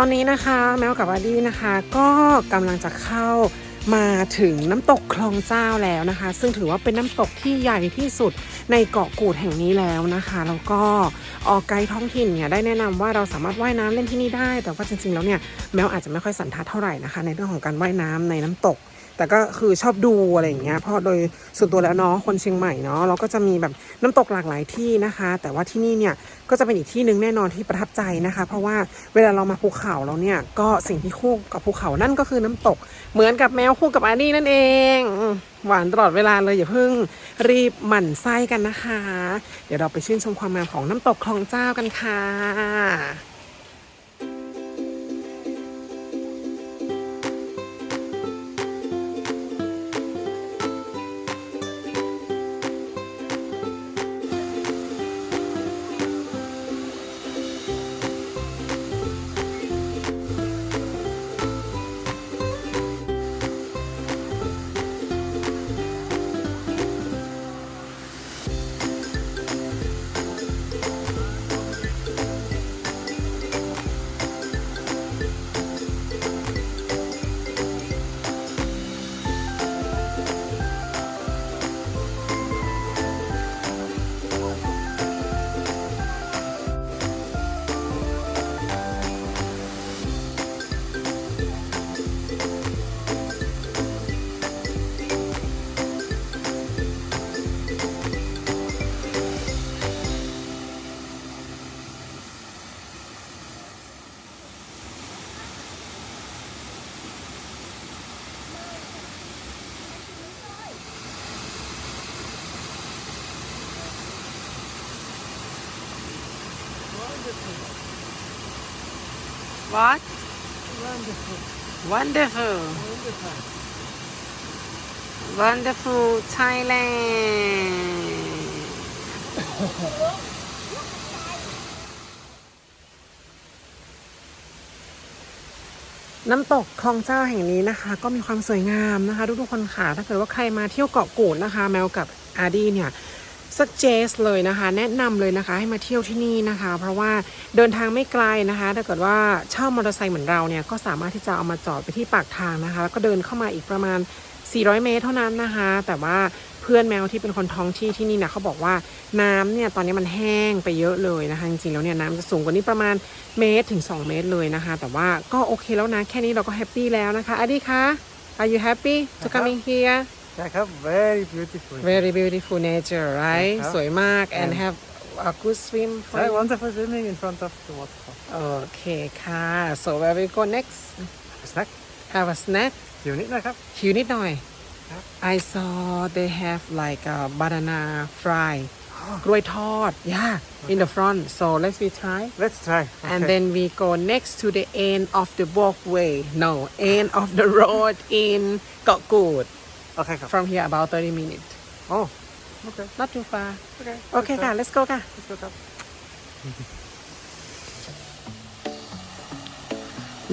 ตอนนี้นะคะแมวกับอาดี้นะคะ ก็กำลังจะเข้ามาถึงน้ำตกคลองเจ้าแล้วนะคะ ซึ่งถือว่าเป็นน้ำตกที่ใหญ่ที่สุดในเกาะกูดแห่งนี้แล้วนะคะแล้วก็ออกไกด์ท้องถิ่นเนี่ยได้แนะนำว่าเราสามารถว่ายน้ำเล่นที่นี่ได้ แต่ว่าจริงๆแล้วเนี่ยแมวอาจจะไม่ค่อยสันทัดเท่าไหร่นะคะ ในเรื่องของการว่ายน้ำในน้ำตก แต่ก็คือชอบดูอะไรอย่างเงี้ยเพราะโดยส่วนตัวแล้วเนาะคนเชียงใหม่เนาะเราก็จะมีแบบน้ำตกหลากหลายที่นะคะ แต่ว่าที่นี่เนี่ยก็จะเป็นอีกที่หนึ่งแน่นอนที่ประทับใจนะคะ เพราะว่าเวลาเรามาภูเขาเราเนี่ยก็สิ่งที่คู่กับภูเขานั่นก็คือน้ำตก เหมือนกับแมวคู่กับอาดี้นั่นเองหวานตลอดเวลาเลยอย่าเพิ่งรีบหมั่นไส้กันนะคะ เดี๋ยวเราไปชื่นชมความงามของน้ำตกคลองเจ้ากันค่ะ What wonderful wonderful Thailand น้ำตกคลองเจ้าแห่งนี้นะคะ ก็มีความสวยงามนะคะ ทุกๆคนค่ะ ถ้าเกิดว่าใครมาเที่ยวเกาะกูดนะคะ แมวกับอาร์ดี้เนี่ย suggest เลยนะคะ แนะนำเลยนะคะให้มาเที่ยวที่นี่นะคะ เพราะว่าเดินทางไม่ไกลนะคะ ถ้าเกิดว่าเช่ามอเตอร์ไซค์เหมือนเราเนี่ยก็สามารถที่จะเอามาจอดไปที่ปากทางนะคะแล้วก็เดินเข้ามาอีกประมาณ 400 เมตรเท่านั้นนะคะ แต่ว่าเพื่อนแมวที่เป็นคนท้องที่ที่นี่นะเขาบอกว่าน้ำเนี่ยตอนนี้มันแห้งไปเยอะเลยนะคะ จริงๆแล้วเนี่ยน้ำจะสูงกว่านี้ประมาณเมตรถึง 2 เมตรเลยนะคะ แต่ว่าก็โอเคแล้วนะแค่นี้เราก็แฮปปี้แล้วนะคะอดีคะ Are you happy to coming here Check up, very beautiful. Very beautiful nature right ครับ สวยมาก and And- have a good swim for Very you wonderful swimming in front of the waterfall. โอเคค่ะ so where we go next Snack. have a snack อยู่นิดนะครับ หิวนิดหน่อย ครับ I saw they have like a banana fry กล้วยทอด yeah in the front so let's we try Let's try. and Okay. then we go next to the end of the walkway no end of the road in เก าะกูดโอเคครับ from here about 30 minutes โอ้โอเค not too far โอเคโอเคค่ะ let's go ค่ะ let's go ครับ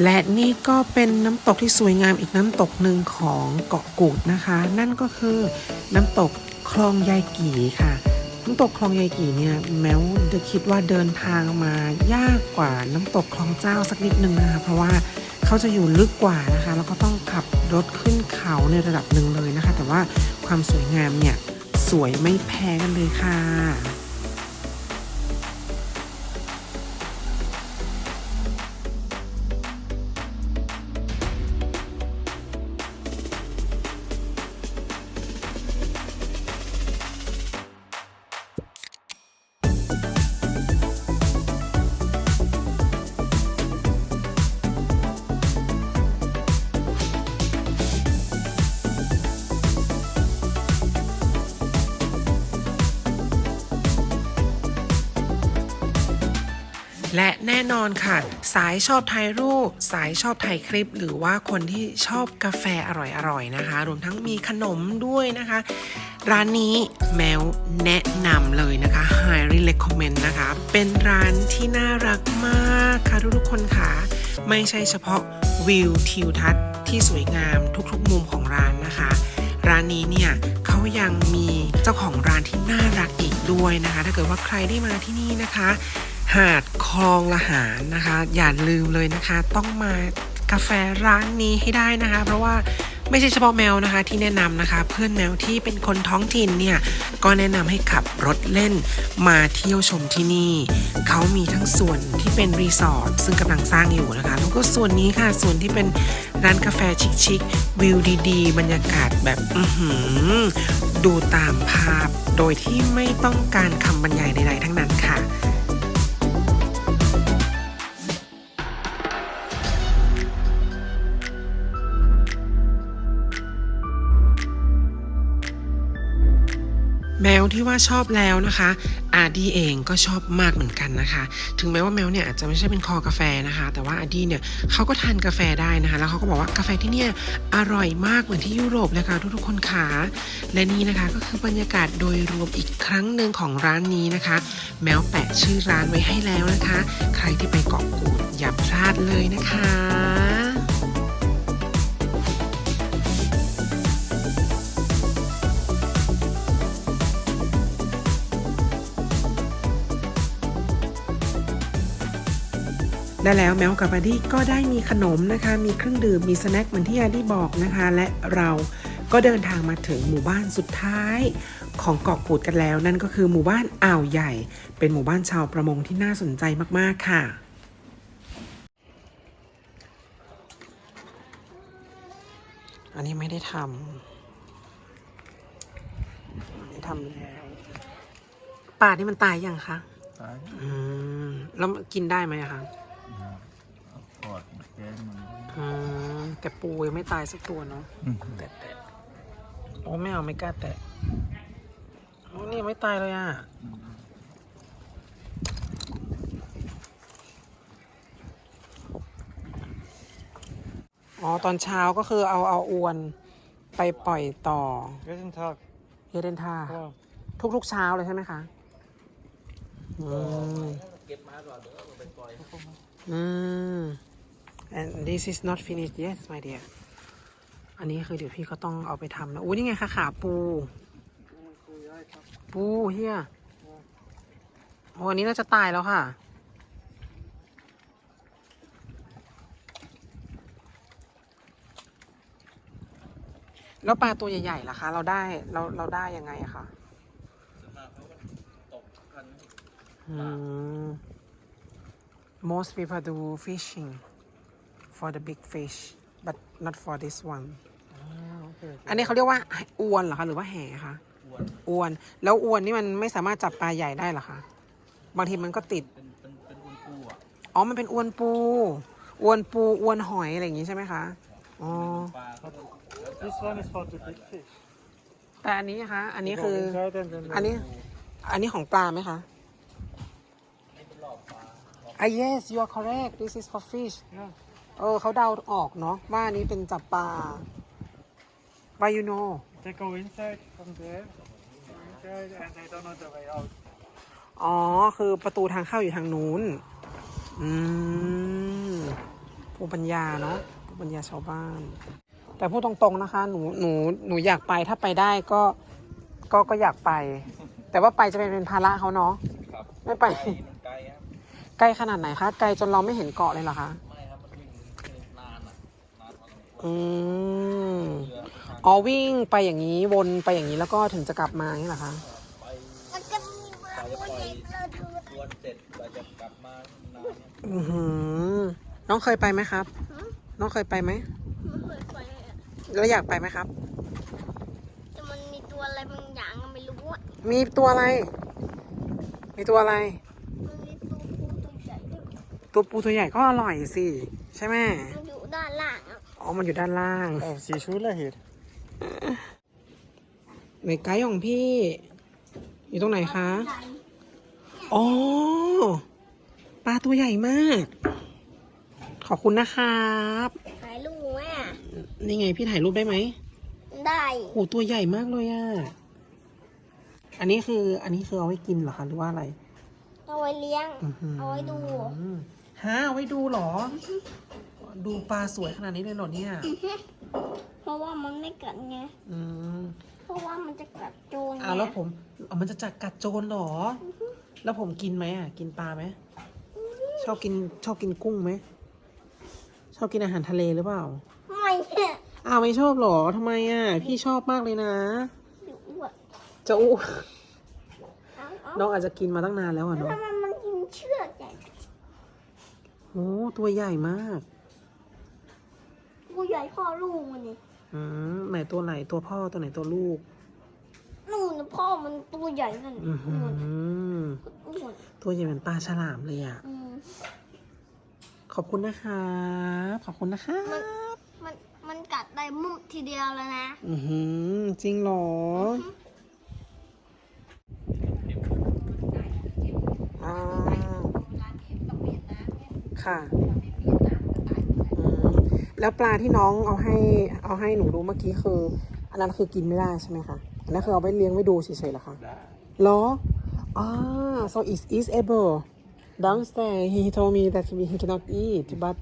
และนี่ก็เป็นน้ำตกที่สวยงามอีกน้ำตกหนึ่งของเกาะกูดนะคะ นั่นก็คือน้ำตกคลองยายกี่ค่ะน้ำตกคลองยายกี่เนี่ยแม้วจะคิดว่าเดินทางมายากกว่าน้ำตกคลองเจ้าสักนิดนึงนะคะเพราะว่า เขาจะอยู่ลึกกว่านะคะ แล้วก็ต้องขับรถขึ้นเขาในระดับหนึ่งเลยนะคะ แต่ว่าความสวยงามเนี่ย สวยไม่แพ้กันเลยค่ะ และแน่นอนค่ะ สายชอบถ่ายรูป สายชอบถ่ายคลิป หรือว่าคนที่ชอบกาแฟอร่อยๆนะคะ รวมทั้งมีขนมด้วยนะคะ ร้านนี้แมวแนะนำเลยนะคะ highly recommend นะคะ เป็นร้านที่น่ารักมากค่ะทุกๆคนค่ะ ไม่ใช่เฉพาะวิวทิวทัศน์ที่สวยงามทุกๆมุมของร้านนะคะ ร้านนี้เนี่ยเขายังมีเจ้าของร้านที่น่ารักอีกด้วยนะคะ ถ้าเกิดว่าใครได้มาที่นี่นะคะ หาดคลองละหารนะคะ อย่าลืมเลยนะคะ ต้องมากาแฟร้านนี้ให้ได้นะคะ เพราะว่าไม่ใช่เฉพาะแมวนะคะที่แนะนำนะคะ เพื่อนแมวที่เป็นคนท้องถิ่นเนี่ยก็แนะนำให้ขับรถเล่นมาเที่ยวชมที่นี่ เขามีทั้งส่วนที่เป็นรีสอร์ทซึ่งกำลังสร้างอยู่นะคะ แล้วก็ส่วนนี้ค่ะส่วนที่เป็นร้านกาแฟชิคๆวิวดีๆ บรรยากาศแบบอื้อหือดูตามภาพ โดยที่ไม่ต้องการคำบรรยายใดๆทั้งนั้นค่ะ แมวที่ว่าชอบแล้วนะคะอาร์ดี้เองก็ชอบมากเหมือนกันนะคะ ถึงแม้ว่าแมวเนี่ยอาจจะไม่ใช่เป็นคอกาแฟนะคะ แต่ว่าอาร์ดี้เนี่ยเขาก็ทานกาแฟได้นะคะ แล้วเขาก็บอกว่ากาแฟที่เนี่ยอร่อยมากเหมือนที่ยุโรปเลยค่ะทุกๆคนขาและนี่นะคะก็คือบรรยากาศโดยรวมอีกครั้งหนึ่งของร้านนี้นะคะ แมวแปะชื่อร้านไว้ให้แล้วนะคะ ใครที่ไปเกาะกูดอย่าพลาดเลยนะคะ และแล้วแมวกับอาดี้ก็ได้มีขนมนะคะ มีเครื่องดื่ม มีสแน็คเหมือนที่อาดี้บอกนะคะ และเราก็เดินทางมาถึงหมู่บ้านสุดท้ายของเกาะกูดกันแล้ว นั่นก็คือหมู่บ้านอ่าวใหญ่ เป็นหมู่บ้านชาวประมงที่น่าสนใจมากๆค่ะอันนี้ไม่ได้ทำไม่ได้ทำแล้วปลาที่มันตายยังคะ Nei. อืม แล้วกินได้ไหมอะ คะ Ja. Akvariemarkering, men อืมแต่ปูยังไม่ตายสักตัวเนาะแตะแตะโอ้ไม่เอาไม่กล้าแตะโอ้นี่ยังไม่ตายเลยอะอ๋อตอนเช้าก็คือเอาเอาอวนไปปล่อยต่อ Guten Tag. เยเดนทา Wow. ทุกๆเช้าเลยใช่ไหมคะอืมอืม and this is not finished yes my dear อันนี้คือเดี๋ยวพี่ก็ต้องเอาไปทำนะอุ้ยนี่ไงคะขาปู ปูเฮียโอ้อันนี้น่าจะตายแล้วค่ะ แล้วปลาตัวใหญ่ๆล่ะคะ เราได้เราเราได้ยังไงอะคะอืม most people do fishing for the big fish but not for this one Ah, okay. อันนี้เขาเรียกว่าอวนเหรอคะหรือว่าแห่คะอวน แล้วอวนนี่มันไม่สามารถจับปลาใหญ่ได้เหรอคะบางทีมันก็ติดอ๋อมันเป็นอวนปูอวนปูอวนหอยอะไรอย่างงี้ใช่ไหมคะอ๋อ This one is for the big fish. แต่อันนี้นะคะอันนี้ You go คือ inside and then อันนี้อันนี้ของปลาไหมคะอะ yes you are correct this is for fish Yeah. เออเขาเดาออกเนาะว่าอันนี้เป็นจับปลา why you know They go inside from there. Go inside and they don't know the way out. อ๋อ คือประตูทางเข้าอยู่ทางนู้น อืมภูมิปัญญาเนาะภูมิปัญญาชาวบ้าน แต่พูดตรงๆนะคะ หนู หนู หนูอยากไป ถ้าไปได้ก็ ก็ ก็อยากไป แต่ว่าไปจะเป็นเป็นภาระเขาเนาะ ไม่ไป ไกลครับไกลขนาดไหนคะ ไกลจนเราไม่เห็นเกาะเลยเหรอคะ ไม่ครับ มันวิ่งนานอะ นานพ อสมควรอืมเรือทางอ๋อวิ่งไปอย่างนี้วนไปอย่างนี้แล้วก็ถึงจะกลับมาอย่างนี้เหรอคะไปมันจะมีเบอเราร์จะผู้ปล่ใหอยญ่เราดูตัวเสร็จเราจะกลับมานานเนี่ยอือหือ น้องเคยไปไหมครับ น้องเคยไปไหมมันเปิดไฟอะแล้วอยากไปไหมครับ แต่มันมีตัวอะไรบางอย่างอะไม่รู้อะมีตัวอะไร มีตัวอะไร มันมีตัวผู้ตัวใหญ่ด้วยตัวปูตัวใหญ่ก็อร่อยสิ ใช่ไหมมันอยู่ด้านล่างอะ อ๋อ มันอยู่ด้านล่าง Oh, see Schule hier. ในไกด์ของพี่ อยู่ตรงไหนคะ อ๋อ ปลาตัวใหญ่มาก ขอบคุณนะครับถ่ายรูปไหมอะนี่ไงพี่ถ่ายรูปได้ไหมได้โหตัวใหญ่มากเลยอะอันนี้คือ อันนี้คือเอาไว้กินเหรอคะหรือว่าอะไร เอาไว้เลี้ยงอื้อหือเอาไว้ดู ฮะเอาไว้ดูเหรอ ดูปลาสวยขนาดนี้เลยเหรอเนี่ยเพราะว่ามันไม่กัดไง อืมเพราะว่ามันจะกัดโจรไงอ่าแล้วผมอะมันจะจัดกัดโจรเหรอ แล้วผมกินไหมอะ กินปลาไหม ชอบกินชอบกินกุ้งไหม ชอบกินอาหารทะเลหรือเปล่า ไม่เนี่ยอ้าวไม่ชอบเหรอทำไมอะ พี่ชอบมากเลยนะเดี๋ยวอ้วนจะอู้เอาเอาน้องอาจจะกินมาตั้งนานแล้วอะแล้วเนาะทำไมมันกินเชือกใหญ่โอ้ตัวใหญ่มาก กูใหญ่พ่อลูกมันนี่อืมไหนตัวไหนตัวพ่อตัวไหนตัวลูกนู่นนะพ่อมันตัวใหญ่นั่นอือหือ้วนออ้วนตัวใหญ่เหมือนปลาฉลามเลยอะ อืม ขอบคุณนะครับขอบคุณนะคะมันมันมันกัดได้มุมทีเดียวเลยนะ อือหือจริงเหรออ่าค่ะอืม แล้วปลาที่น้องเอาให้เอาให้หนูดูเมื่อกี้คือ อันนั้นคือกินไม่ได้ใช่ไหมคะอันนั้นคือเอาไปเลี้ยงไว้ดูเฉยๆเหรอคะได้เหรออ่า so is is able downstairs he told me that he he cannot eat but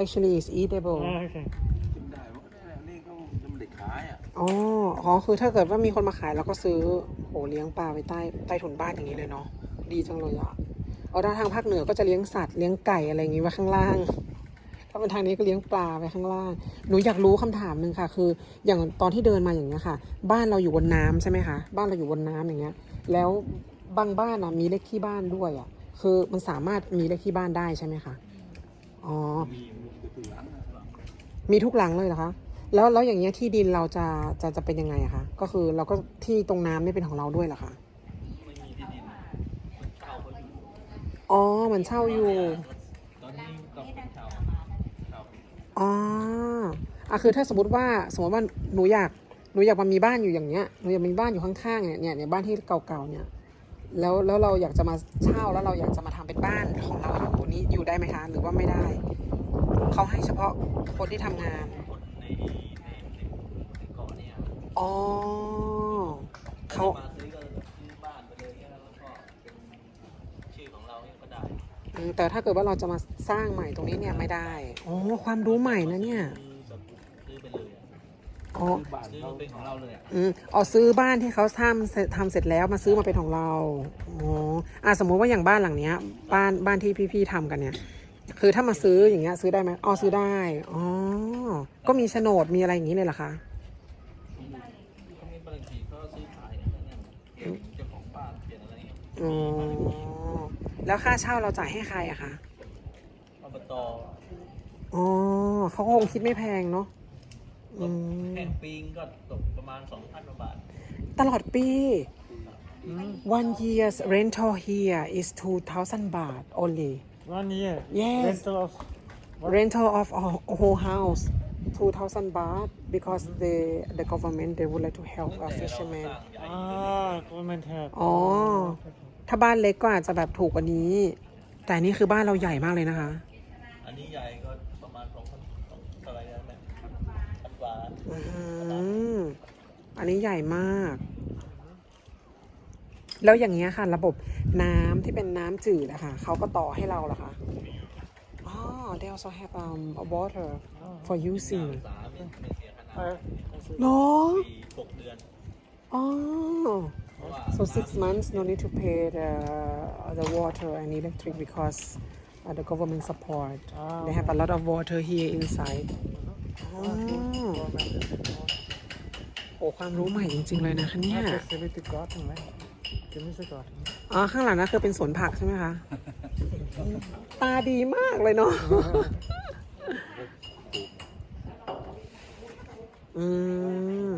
actually is eatable โอเคกินได้หมดเนี่ยนี่ก็ยังไม่ได้ขายอะอ๋ออ๋อคือถ้าเกิดว่ามีคนมาขายเราก็ซื้อโหเลี้ยงปลาไว้ใต้ใต้ถุนบ้านอย่างนี้เลยเนาะ ดีจังเลยอะเอาด้านทางภาคเหนือก็จะเลี้ยงสัตว์เลี้ยงไก่อะไรอย่างงี้ไว้ข้างล่างถ้าเป็นทางนี้ก็เลี้ยงปลาไว้ข้างล่าง หนูอยากรู้คำถามหนึ่งค่ะ คือ อย่างตอนที่เดินมาอย่างเงี้ยค่ะ บ้านเราอยู่บนน้ำใช่ไหมคะ บ้านเราอยู่บนน้ำอย่างเงี้ย แล้วบางบ้านอะมีเลขที่บ้านด้วยอะ คือมันสามารถมีเลขที่บ้านได้ใช่ไหมคะ อ๋อมีมีกระตือหลังนะมีทุกหลังเลยเหรอคะ แล้วแล้วอย่างเงี้ยที่ดินเราจะจะจะเป็นยังไงอะคะ ก็คือเราก็ที่ตรงน้ำไม่เป็นของเราด้วยเหรอคะไม่มีที่ดินมันเช่าเขาอยู่อ๋อเหมือนเช่าอยู่ตอนนี้ก็เป็นเช่าเช่า อ๋ออะคือถ้าสมมติว่าสมมติว่าหนูอยากหนูอยากมามีบ้านอยู่อย่างเงี้ยหนูอยากมีบ้านอยู่ข้างๆเนี่ยเนี่ยเนี่ยบ้านที่เก่าๆเนี่ย แล้วแล้วเราอยากจะมาเช่าแล้วเราอยากจะมาทำเป็นบ้านของเราอยู่นี้อยู่ได้ไหมคะ หรือว่าไม่ได้ เขาให้เฉพาะคนที่ทำงานคนในในในในเกาะเนี่ยอ๋อเขา แต่ถ้าเกิดว่าเราจะมาสร้างใหม่ตรงนี้เนี่ยไม่ได้อ๋อความรู้ใหม่นะเนี่ยซื้อแบบซื้อไปเลยอะอ๋อบ้านซื้อเขาเป็นของเราเลยอะอืมอ๋อซื้อบ้านที่เขาทำเสร็จทำเสร็จแล้วมาซื้อมาเป็นของเราอ๋ออะสมมุติว่าอย่างบ้านหลังเนี้ย บ้านบ้านที่พี่ๆทำกันเนี่ย คือถ้ามาซื้ออย่างเงี้ยซื้อได้ไหมอ๋อซื้อได้อ๋อก็มีโฉนดมีอะไรอย่างนี้เลยเหรอคะเขามีบางทีก็ซื้อขายอะไรเงี้ยเปลี่ยนเจ้าของบ้านเปลี่ยนอะไรเงี้ยอ๋อ แล้วค่าเช่าเราจ่ายให้ใครอะคะอบตอ๋อเขาก็คงคิดไม่แพงเนาะอืมแห่งปีงก็ตกประมาณ2,000กว่าบาทตลอดปี one year's rental here is 2,000 baht only one year Yes. rental of rental of a a whole house 2,000 baht because the the government they would like to help a แต่เราส fisherman ร้างใหญ่อ่า government help อ๋อ ถ้าบ้านเล็กก็อาจจะแบบถูกกว่านี้ แต่อันนี่คือบ้านเราใหญ่มากเลยนะคะ อันนี้ใหญ่ก็ประมาณ2,000สองเท่าไหร่นะแม่พันกว่าอืมอันนี้ใหญ่มาก แล้วอย่างเงี้ยค่ะ ระบบน้ำที่เป็นน้ำจืดอะค่ะเขาก็ต่อให้เราเหรอคะอ๋อ they also have um a water for สา using มสามเนี่ยไม่เสียขนาดเออเนาะ ปีหกเดือน อ๋อเพราะว่า so six months no need to pay the the water and electric because uh, the government support they have a lot of water here inside อ๋อโอ้ความรู้ใหม่จริง ๆ เลยนะคะเนี่ย facility garden ไหม community garden อ๋อ ข้างหลังนั่นคือเป็นสวนผักใช่ไหมคะ ตาดีมากเลยเนาะ อืม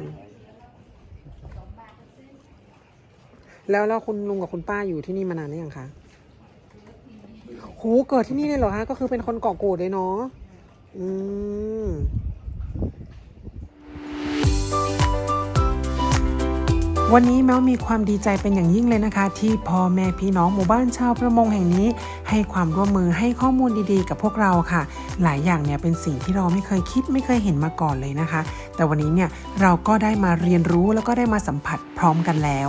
แล้วแล้วคุณลุงกับคุณป้าอยู่ที่นี่มานานหรือยังคะโหเกิดที่นี่เลยเหรอคะ ก็คือเป็นคนเกาะกูดเลยเนาะ อืมวันนี้แมวมีความดีใจเป็นอย่างยิ่งเลยนะคะ ที่พ่อแม่พี่น้องหมู่บ้านชาวประมงแห่งนี้ ให้ความร่วมมือให้ข้อมูลดีๆ กับพวกเราค่ะ หลายอย่างเนี่ยเป็นสิ่งที่เราไม่เคยคิดไม่เคยเห็นมาก่อนเลยนะคะ แต่วันนี้เนี่ยเราก็ได้มาเรียนรู้แล้วก็ได้มาสัมผัสพร้อมกันแล้ว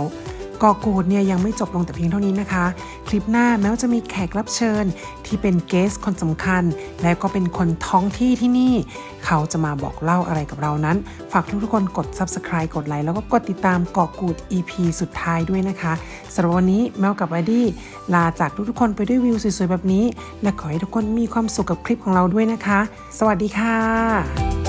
กาะกูดเนี่ยยังไม่จบลงแต่เพียงเท่านี้นะคะ คลิปหน้าแม้ว่าจะมีแขกรับเชิญที่เป็นเกสคนสำคัญ และก็เป็นคนท้องที่ที่นี่ เขาจะมาบอกเล่าอะไรกับเรานั้น ฝากทุกๆคนกด subscribe กดไลค์แล้วก็กดติดตามเกาะกูด EP สุดท้ายด้วยนะคะสำหรับวันนี้แมวกับอดี้ลาจากทุกๆคนไปด้วยวิวสวยๆแบบนี้ และขอให้ทุกคนมีความสุขกับคลิปของเราด้วยนะคะ สวัสดีค่ะ